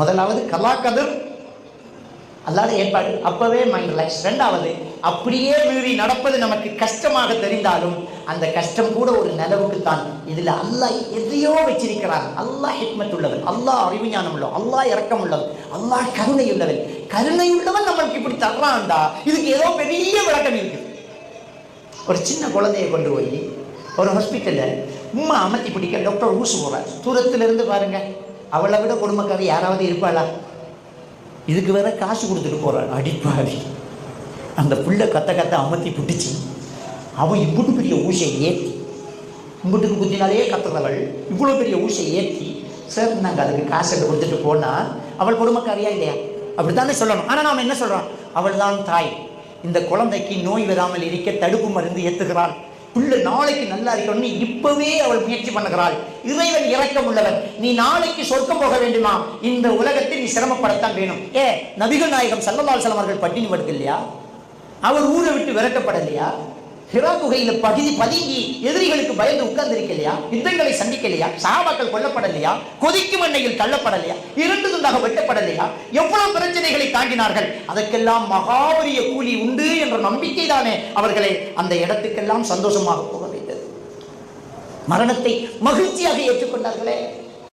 முதலாவது கலாக்கதிர் அல்லாத ஏற்பாடு. அப்பவே மைண்ட் ரிலாக்ஸ் ரெண்டாவது அப்படியே மீறி நடப்பது நமக்கு கஷ்டமாக தெரிந்தாலும் அந்த கஷ்டம் கூட ஒரு நிலவுக்கு தான். இதில் அல்லாஹ் எதையோ வச்சிருக்கிறார் அல்லாஹ் ஹிக்மத் உள்ளவர் அல்லாஹ் அறிவுஞானம் உள்ளவர் அல்லாஹ் இறக்கம் உள்ளவர் அல்லாஹ் கருணை உள்ளவர் கருணை உள்ளவன் நம்மளுக்கு இப்படி தர்றான்டா. இதுக்கு ஏதோ பெரிய விளக்கம் இருக்குது. ஒரு சின்ன குழந்தையை கொண்டு போய் ஒரு ஹாஸ்பிட்டலில் உம்மா அமர்த்தி பிடிக்க டாக்டர் ஊசு போகிறார் தூரத்திலிருந்து இருந்து அவளை விட குடும்பக்காரி யாராவது இருப்பாளா? இதுக்கு வேற காசு கொடுத்துட்டு போகிறாள் அடிப்பாடி அந்த புள்ள கத்த கத்த அமர்த்தி பிடிச்சி அவன் இவ்வளோ பெரிய ஊசை ஏற்றி இம்புட்டுக்கு குத்தினாலேயே கத்துறவள் இவ்வளோ பெரிய ஊசையை ஏற்றி சார் நாங்கள் அதுக்கு காசு எடுத்து கொடுத்துட்டு போனால் அவள் குடும்பக்காரியா இல்லையா? அப்படித்தானே சொல்லணும். ஆனால் நாம் என்ன சொல்கிறோம் அவள் தான் தாய். இந்த குழந்தைக்கு நோய் வராமல் இருக்க தடுப்பு மருந்து ஏற்றுகிறாள் பிள்ளை நாளைக்கு நல்லா இருக்கணும்னு இப்பவே அவள் முயற்சி பண்ணுகிறாள். இறைவன் இறக்கம் உள்ளவன். நீ நாளைக்கு சொர்க்கம் போக வேண்டுமா? இந்த உலகத்தில் நீ சிரமப்படத்தான் வேணும். ஏ நபிகள் நாயகம் சல்லல்லால் சலம் அவர்கள் பட்டினி படுக்க இல்லையா அவர் ஊரை விட்டு விரட்டப்படலையா? ஹிரா குகையில பகுதி பதுங்கி எதிரிகளுக்கு பயந்து உட்கார்ந்திருக்கலையா? யுத்தங்களை சந்திக்கலையா? சாபாக்கள் கொல்லப்படலையா? கொதிக்கும் எண்ணெயில் தள்ளப்படலையா? இரண்டு துண்டாக வெட்டப்படலையா? எவ்வளவு பிரச்சனைகளை தாங்கினார்கள் அதற்கெல்லாம் மகாபரிய கூலி உண்டு என்ற நம்பிக்கை தானே அவர்களை அந்த இடத்துக்கெல்லாம் சந்தோஷமாக போக வைத்தது. மரணத்தை மகிழ்ச்சியாக ஏற்றுக்கொண்டார்களே.